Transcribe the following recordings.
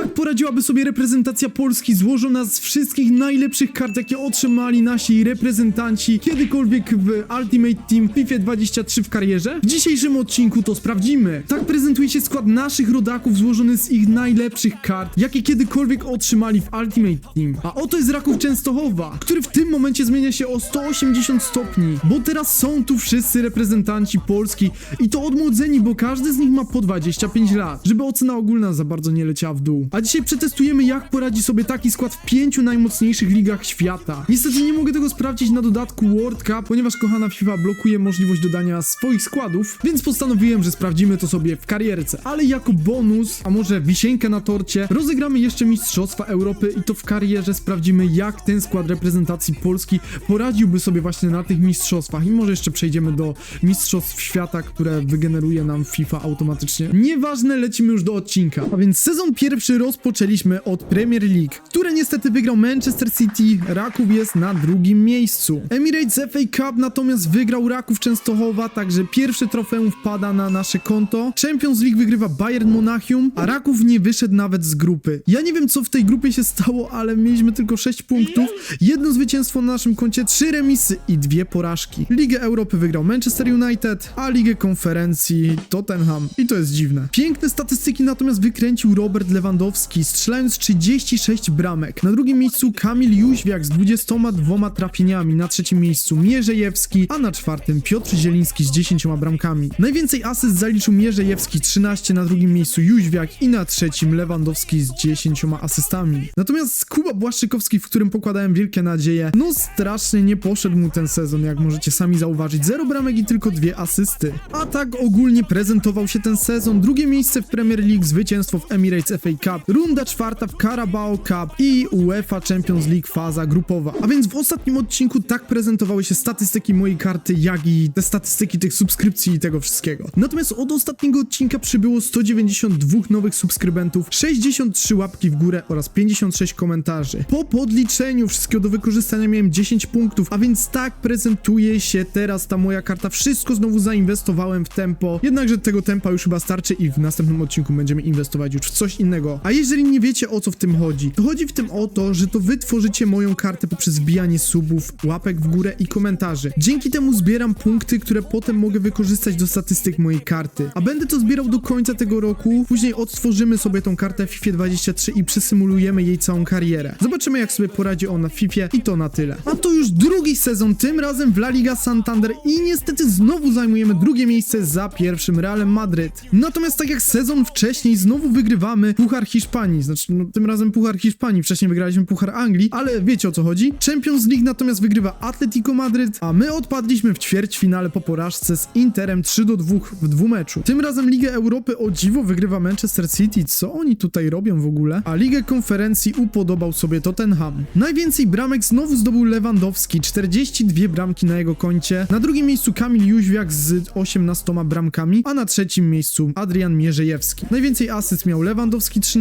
jak poradziłaby sobie reprezentacja Polski złożona z wszystkich najlepszych kart, jakie otrzymali nasi reprezentanci kiedykolwiek w Ultimate Team FIFA 23 w karierze? W dzisiejszym odcinku to sprawdzimy. Tak prezentuje się skład naszych rodaków złożony z ich najlepszych kart, jakie kiedykolwiek otrzymali w Ultimate Team. A oto jest Raków Częstochowa, który w tym momencie zmienia się o 180 stopni, bo teraz są tu wszyscy reprezentanci Polski i to odmłodzeni, bo każdy z nich ma po 25 lat, żeby ocena ogólna za bardzo nie leciała w dół. A dzisiaj przetestujemy jak poradzi sobie taki skład w pięciu najmocniejszych ligach świata. Niestety nie mogę tego sprawdzić na dodatku World Cup, ponieważ kochana FIFA blokuje możliwość dodania swoich składów, więc postanowiłem, że sprawdzimy to sobie w karierce. Ale jako bonus, a może wisienkę na torcie, rozegramy jeszcze Mistrzostwa Europy i to w karierze sprawdzimy jak ten skład reprezentacji Polski poradziłby sobie właśnie na tych mistrzostwach i może jeszcze przejdziemy do Mistrzostw Świata, które wygeneruje nam FIFA automatycznie. Nieważne, lecimy już do odcinka. A więc sezon pierwszy rozpoczęliśmy od Premier League, które niestety wygrał Manchester City, Raków jest na drugim miejscu. Emirates FA Cup natomiast wygrał Raków Częstochowa, także pierwszy trofeum wpada na nasze konto. Champions League wygrywa Bayern Monachium, a Raków nie wyszedł nawet z grupy. Ja nie wiem co w tej grupie się stało, ale mieliśmy tylko 6 punktów, jedno zwycięstwo na naszym koncie, 3 remisy i dwie porażki. Ligę Europy wygrał Manchester United, a Ligę Konferencji Tottenham. I to jest dziwne. Piękne statystyki natomiast wykręcił Robert Lewandowski, strzelając 36 bramek. Na drugim miejscu Kamil Jóźwiak z 22 trafieniami, na trzecim miejscu Mierzejewski, a na czwartym Piotr Zieliński z 10 bramkami. Najwięcej asyst zaliczył Mierzejewski 13, na drugim miejscu Jóźwiak i na trzecim Lewandowski z 10 asystami. Natomiast Kuba Błaszczykowski, w którym pokładałem wielkie nadzieje, no strasznie nie poszedł mu ten sezon, jak możecie sami zauważyć. Zero bramek i tylko dwie asysty. A tak ogólnie prezentował się ten sezon. Drugie miejsce w Premier League, zwycięstwo w Emirates FA Cup, runda czwarta w Carabao Cup i UEFA Champions League faza grupowa. A więc w ostatnim odcinku tak prezentowały się statystyki mojej karty, jak i te statystyki tych subskrypcji i tego wszystkiego. Natomiast od ostatniego odcinka przybyło 192 nowych subskrybentów, 63 łapki w górę oraz 56 komentarzy. Po podliczeniu wszystkiego do wykorzystania miałem 10 punktów, a więc tak prezentuje się teraz ta moja karta. Wszystko znowu zainwestowałem w tempo, jednakże tego tempa już chyba starczy i w następnym odcinku będziemy inwestować już w coś innego. A jeżeli nie wiecie o co w tym chodzi, to chodzi w tym o to, że to wy tworzycie moją kartę poprzez wbijanie subów, łapek w górę i komentarzy. Dzięki temu zbieram punkty, które potem mogę wykorzystać do statystyk mojej karty. A będę to zbierał do końca tego roku, później odtworzymy sobie tą kartę w FIFA 23 i przesymulujemy jej całą karierę. Zobaczymy jak sobie poradzi ona w FIFA i to na tyle. A to już drugi sezon, tym razem w La Liga Santander i niestety znowu zajmujemy drugie miejsce za pierwszym Realem Madryt. Natomiast tak jak sezon wcześniej, znowu wygrywamy Puchar Hiszpanii, znaczy no, tym razem Puchar Hiszpanii, wcześniej wygraliśmy Puchar Anglii, ale wiecie o co chodzi. Champions League natomiast wygrywa Atletico Madryt, a my odpadliśmy w ćwierćfinale po porażce z Interem 3 do 2 w dwumeczu. Tym razem Ligę Europy o dziwo wygrywa Manchester City, co oni tutaj robią w ogóle? A Ligę Konferencji upodobał sobie Tottenham. Najwięcej bramek znowu zdobył Lewandowski, 42 bramki na jego koncie. Na drugim miejscu Kamil Jóźwiak z 18 bramkami, a na trzecim miejscu Adrian Mierzejewski. Najwięcej asyst miał Lewandowski 13,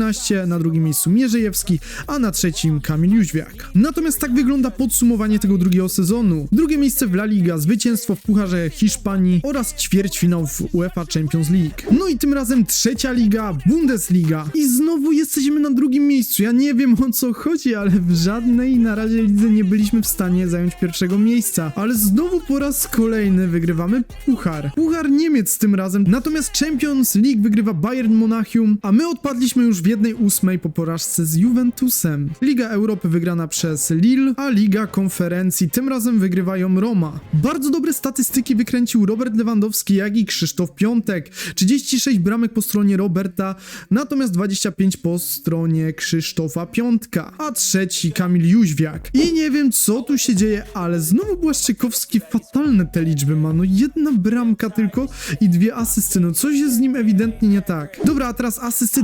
na drugim miejscu Mierzejewski, a na trzecim Kamil Jóźwiak. Natomiast tak wygląda podsumowanie tego drugiego sezonu. Drugie miejsce w La Liga, zwycięstwo w Pucharze Hiszpanii oraz ćwierćfinał w UEFA Champions League. No i tym razem trzecia liga, Bundesliga. I znowu jesteśmy na drugim miejscu. Ja nie wiem o co chodzi, ale w żadnej na razie lidze nie byliśmy w stanie zająć pierwszego miejsca. Ale znowu po raz kolejny wygrywamy Puchar. Puchar Niemiec tym razem, natomiast Champions League wygrywa Bayern Monachium, a my odpadliśmy już w jednej ósmej po porażce z Juventusem. Liga Europy wygrana przez Lille, a Liga Konferencji tym razem wygrywają Roma. Bardzo dobre statystyki wykręcił Robert Lewandowski, jak i Krzysztof Piątek. 36 bramek po stronie Roberta, natomiast 25 po stronie Krzysztofa Piątka, a trzeci Kamil Jóźwiak. I nie wiem co tu się dzieje, ale znowu Błaszczykowski fatalne te liczby ma. No jedna bramka tylko i dwie asysty. No coś jest z nim ewidentnie nie tak. Dobra, a teraz asysty.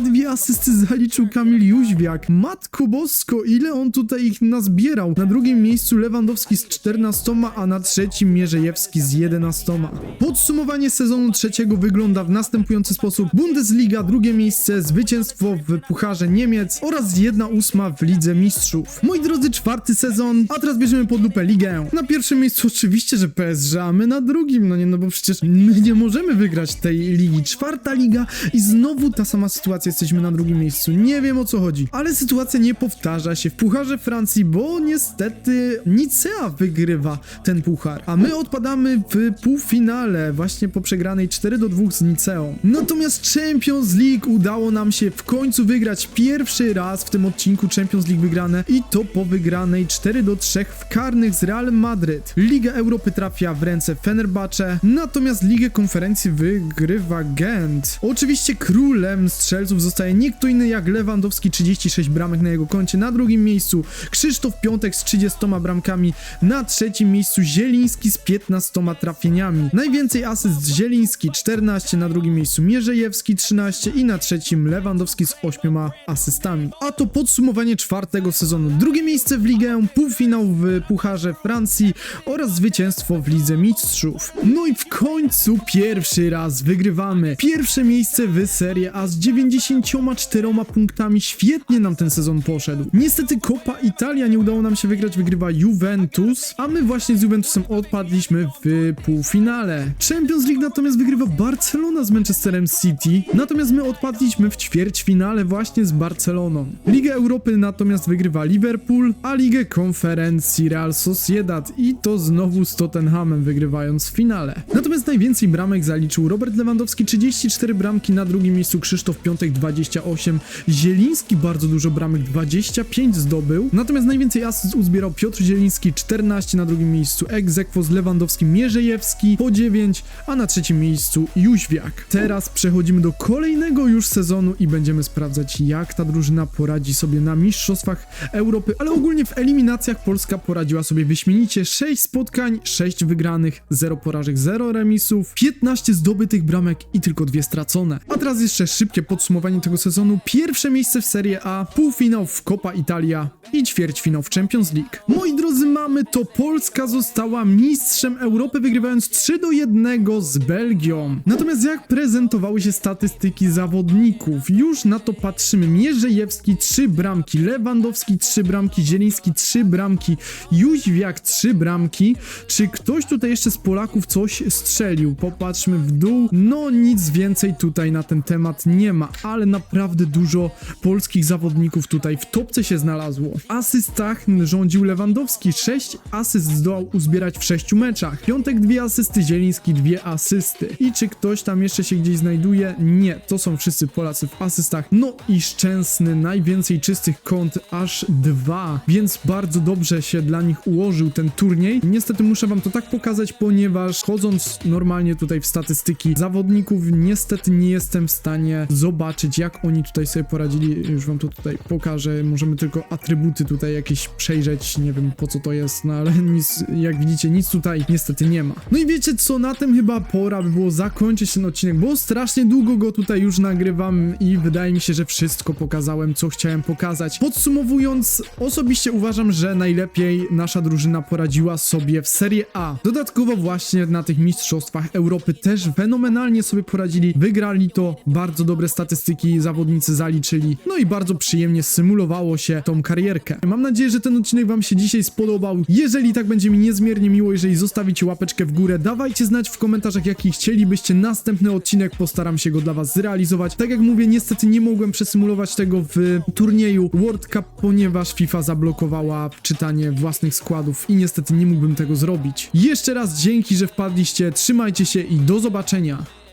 22 asysty zaliczył Kamil Jóźwiak. Matko bosko, ile on tutaj ich nazbierał. Na drugim miejscu Lewandowski z 14, a na trzecim Mierzejewski z 11. Podsumowanie sezonu trzeciego wygląda w następujący sposób. Bundesliga, drugie miejsce, zwycięstwo w Pucharze Niemiec oraz jedna ósma w Lidze Mistrzów. Moi drodzy, czwarty sezon, a teraz bierzemy pod lupę ligę. Na pierwszym miejscu oczywiście, że PSG, a my na drugim, no nie, no bo przecież my nie możemy wygrać tej ligi. Czwarta liga i znowu ta sama sytuacja sytuacja, jesteśmy na drugim miejscu. Nie wiem o co chodzi. Ale sytuacja nie powtarza się w Pucharze Francji, bo niestety Nicea wygrywa ten puchar. A my odpadamy w półfinale, właśnie po przegranej 4 do 2 z Niceą. Natomiast Champions League udało nam się w końcu wygrać pierwszy raz w tym odcinku Champions League wygrane i to po wygranej 4 do 3 w karnych z Real Madryt. Liga Europy trafia w ręce Fenerbahce, natomiast Ligę Konferencji wygrywa Gent. Oczywiście królem strzelców zostaje nie kto inny jak Lewandowski, 36 bramek na jego koncie. Na drugim miejscu Krzysztof Piątek z 30 bramkami, na trzecim miejscu Zieliński z 15 trafieniami. Najwięcej asyst Zieliński 14, na drugim miejscu Mierzejewski 13 i na trzecim Lewandowski z 8 asystami. A to podsumowanie czwartego sezonu. Drugie miejsce w ligę, półfinał w Pucharze Francji oraz zwycięstwo w Lidze Mistrzów. No i w końcu pierwszy raz wygrywamy. Pierwsze miejsce w Serie A z 94 punktami. Świetnie nam ten sezon poszedł. Niestety Coppa Italia nie udało nam się wygrać, wygrywa Juventus, a my właśnie z Juventusem odpadliśmy w półfinale. Champions League natomiast wygrywa Barcelona z Manchesterem City, natomiast my odpadliśmy w ćwierćfinale właśnie z Barceloną. Ligę Europy natomiast wygrywa Liverpool, a Ligę Konferencji Real Sociedad i to znowu z Tottenhamem wygrywając w finale. Natomiast najwięcej bramek zaliczył Robert Lewandowski 34 bramki, na drugim miejscu Krzysztof Piątek 28, Zieliński bardzo dużo bramek 25 zdobył, natomiast najwięcej asyst uzbierał Piotr Zieliński 14 na drugim miejscu, Egzekwo z Lewandowskim Mierzejewski po 9, a na trzecim miejscu Jóźwiak. Teraz przechodzimy do kolejnego już sezonu i będziemy sprawdzać jak ta drużyna poradzi sobie na Mistrzostwach Europy, ale ogólnie w eliminacjach Polska poradziła sobie wyśmienicie 6 spotkań, 6 wygranych, 0 porażek, 0 remisów, 15 zdobytych bramek i tylko dwie stracone. A teraz jeszcze szybkie podsumowanie tego sezonu. Pierwsze miejsce w Serie A, półfinał w Coppa Italia i ćwierćfinał w Champions League. Moi drodzy, mamy to. Polska została mistrzem Europy, wygrywając 3 do 1 z Belgią. Natomiast jak prezentowały się statystyki zawodników? Już na to patrzymy. Mierzejewski 3 bramki, Lewandowski 3 bramki, Zieliński 3 bramki, Jóźwiak 3 bramki. Czy ktoś tutaj jeszcze z Polaków coś strzelił? Popatrzmy w dół. No nic więcej tutaj na ten temat nie ma, ale naprawdę dużo polskich zawodników tutaj w topce się znalazło. W asystach rządził Lewandowski, 6 asyst zdołał uzbierać w 6 meczach. Piątek dwie asysty, Zieliński dwie asysty. I czy ktoś tam jeszcze się gdzieś znajduje? Nie, to są wszyscy Polacy w asystach. No i Szczęsny, najwięcej czystych kąt, aż dwa, więc bardzo dobrze się dla nich ułożył ten turniej. Niestety muszę wam to tak pokazać, ponieważ chodząc normalnie tutaj w statystyki zawodników, niestety nie jestem w stanie zobaczyć, jak oni tutaj sobie poradzili. Już wam to tutaj pokażę. Możemy tylko atrybuty tutaj jakieś przejrzeć. Nie wiem po co to jest, no ale nic, jak widzicie, nic tutaj niestety nie ma. No i wiecie co, na tym chyba pora by było zakończyć ten odcinek, bo strasznie długo go tutaj już nagrywam i wydaje mi się, że wszystko pokazałem, co chciałem pokazać. Podsumowując, osobiście uważam, że najlepiej nasza drużyna poradziła sobie w Serie A. Dodatkowo właśnie na tych mistrzostwach Europy też fenomenalnie sobie poradzili, wygrali to, bardzo dobre statystyki zawodnicy zaliczyli, no i bardzo przyjemnie symulowało się tą karierkę. Mam nadzieję, że ten odcinek wam się dzisiaj spodobał. Jeżeli tak, będzie mi niezmiernie miło, jeżeli zostawicie łapeczkę w górę. Dawajcie znać w komentarzach, jaki chcielibyście następny odcinek, postaram się go dla was zrealizować. Tak jak mówię, niestety nie mogłem przesymulować tego w turnieju World Cup, ponieważ FIFA zablokowała czytanie własnych składów i niestety nie mógłbym tego zrobić. Jeszcze raz dzięki, że wpadliście, trzymajcie się i do zobaczenia.